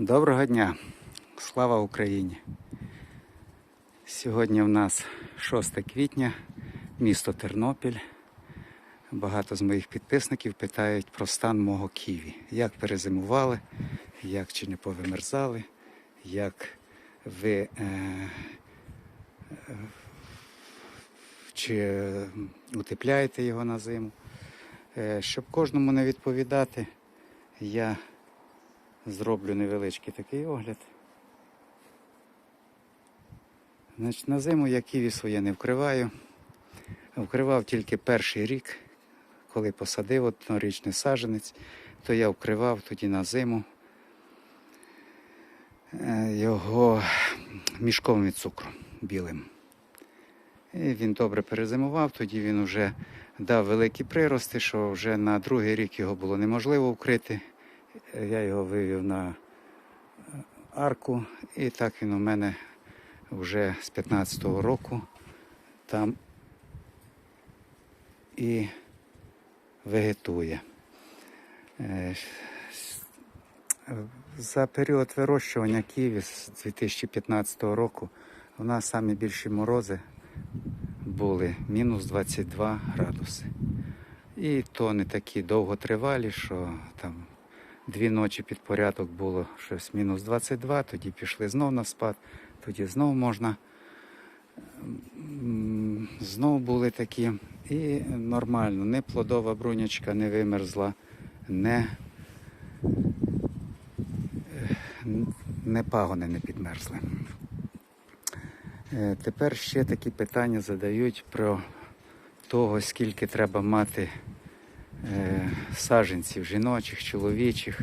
Доброго дня! Слава Україні! Сьогодні в нас 6 квітня, місто Тернопіль. Багато з моїх підписників питають про стан мого ківі. Як перезимували, як чи не повимерзали, як ви е, чи утепляєте його на зиму. Е, щоб кожному не відповідати, я зроблю невеличкий такий огляд. Значить, на зиму я ківі своє не вкриваю. Вкривав тільки перший рік, коли посадив однорічний саджанець, то я вкривав тоді на зиму е, його мішком від цукру білим. І він добре перезимував, тоді він вже дав великі прирости, що вже на другий рік його було неможливо вкрити. Я його вивів на арку, і так він у мене вже з 15-го року там і вегетує. Е, За період вирощування ківі з 2015 року у нас самі більші морози були мінус 22 градуси. І то не такі довготривалі, що там дві ночі під порядок було щось мінус 22, тоді пішли знов на спад, тоді знов можна. м, Знов були такі. І нормально, не плодова брунячка не вимерзла, не, не пагони не підмерзли. Е, Тепер ще такі питання задають про того, скільки треба мати е, саджанців жіночих, чоловічих.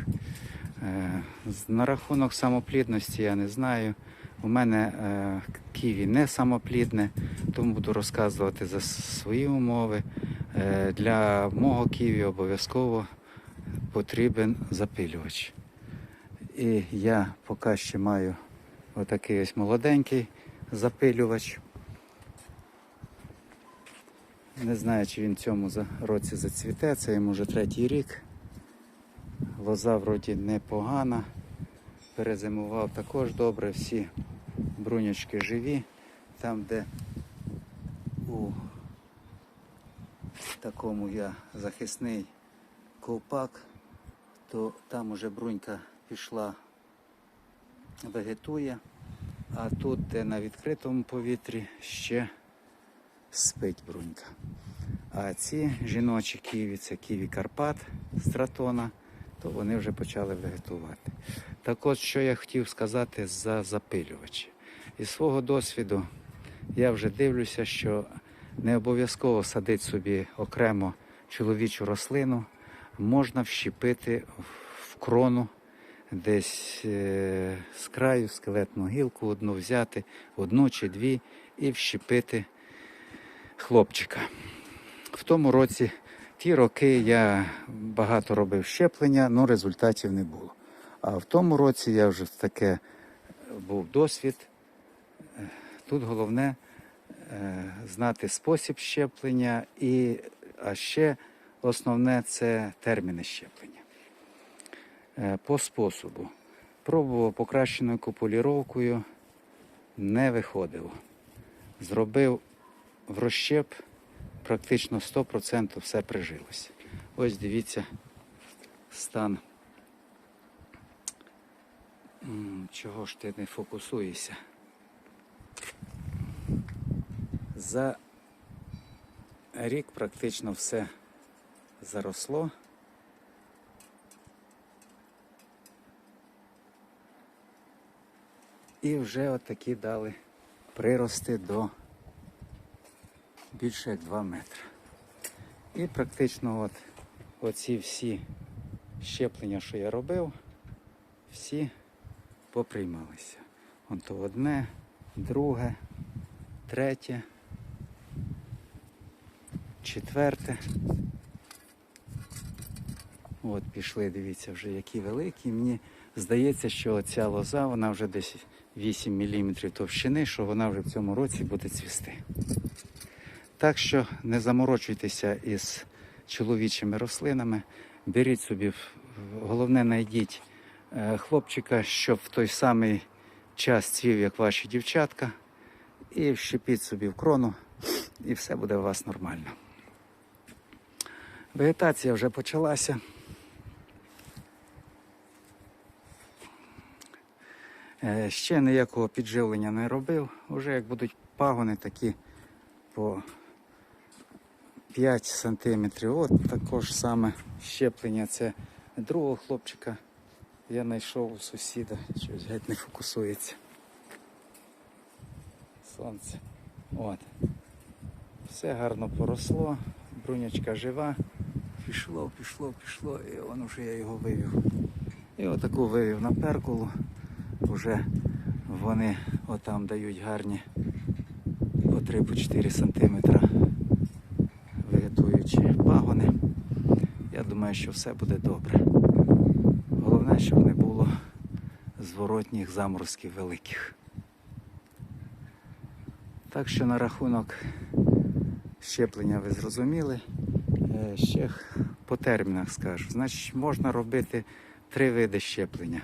Е, На рахунок самоплідності я не знаю. У мене е, ківі не самоплідне, тому буду розказувати за свої умови. Для мого ківі обов'язково потрібен запилювач. І я поки ще маю отакий ось молоденький запилювач. Не знаю, чи він в цьому році зацвіте, це йому вже третій рік. Лоза вроді непогана. Перезимував також добре, всі брунячки живі. Там, де у такому я захисний ковпак, то там уже брунька пішла, вегетує, а тут, де на відкритому повітрі, ще спить брунька. А ці жіночі ківі, це ківі Карпат стратона, то вони вже почали вегетувати. Так от, що я хотів сказати за запилювачі. Із свого досвіду я вже дивлюся, що не обов'язково садити собі окремо чоловічу рослину, можна вщепити в крону десь е, з краю скелетну гілку одну взяти, одну чи дві, і вщепити хлопчика. В тому році, ті роки я багато робив щеплення, але результатів не було. А в тому році я вже таке був досвід. Е, Тут головне е, знати спосіб щеплення, і, а ще основне це терміни щеплення. Е, По способу. Пробував покращеною купуліровкою, не виходило. Зробив в розщеп, практично 100% все прижилося. Ось дивіться стан. Чого ж ти не фокусуєшся? За рік практично все заросло. І вже отакі дали прирости до більше як 2 метри. І практично от оці всі щеплення, що я робив, всі поприймалися. Вон то одне, друге, третє, четверте. От пішли, дивіться, вже які великі. Мені здається, що ця лоза, вона вже десь 8 мм товщини, що вона вже в цьому році буде цвісти. Так що не заморочуйтеся із чоловічими рослинами, беріть собі, головне знайдіть е, хлопчика, щоб в той самий час цвів, як ваші дівчатка, і вщепіть собі в крону, і все буде у вас нормально. Вегетація вже почалася. Е, Ще ніякого підживлення не робив. Уже як будуть пагони такі по 5 сантиметрів. От також саме щеплення. Це другого хлопчика. Я знайшов у сусіда, щось геть не фокусується. Сонце. От. Все гарно поросло, брунячка жива. Пішло, пішло, пішло, і он уже я його вивів. І отаку вивів на перкулу. Уже вони отам дають гарні по 3-4 сантиметра вегетуючі пагони. Я думаю, що все буде добре. Головне, щоб не було зворотніх заморозків великих. Так що на рахунок щеплення ви зрозуміли. Е, Ще по термінах скажу. Значить, можна робити три види щеплення.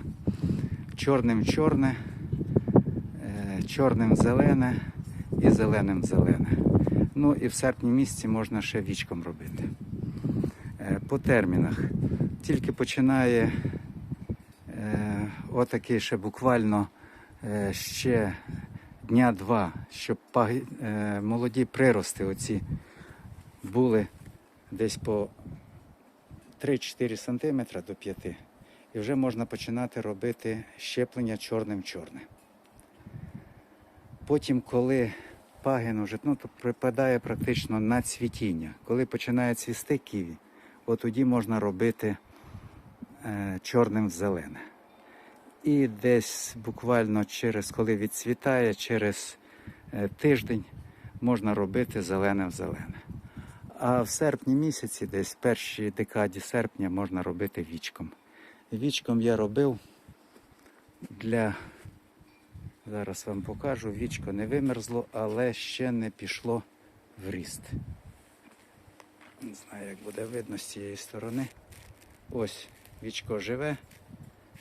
Чорним чорне, е, чорним зелене і зеленим зелене. Ну і в серпні місяці можна ще вічком робити. Е, По термінах. Тільки починає е, отакий ще буквально е, ще дня два, щоб молоді прирости оці були десь по 3-4 см до 5 і вже можна починати робити щеплення чорним-чорне. Потім, коли пагін уже ну, то припадає практично на цвітіння, коли починає цвісти ківі, от тоді можна робити е, чорним в зелене. І десь буквально через коли відцвітає, через е, тиждень можна робити зелене в зелене. А в серпні місяці, десь в першій декаді серпня, можна робити вічком. Вічком я робив для. Зараз вам покажу, вічко не вимерзло, але ще не пішло в ріст. Не знаю, як буде видно з цієї сторони. Ось вічко живе,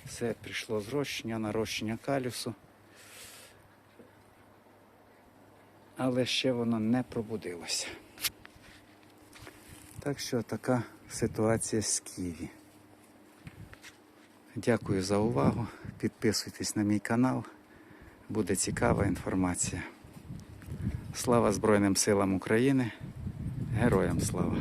все прийшло зрощення, нарощення калюсу. Але ще воно не пробудилося. Так що така ситуація з Києві. Дякую за увагу. Підписуйтесь на мій канал. Буде цікава інформація. Слава Збройним силам України. Героям слава!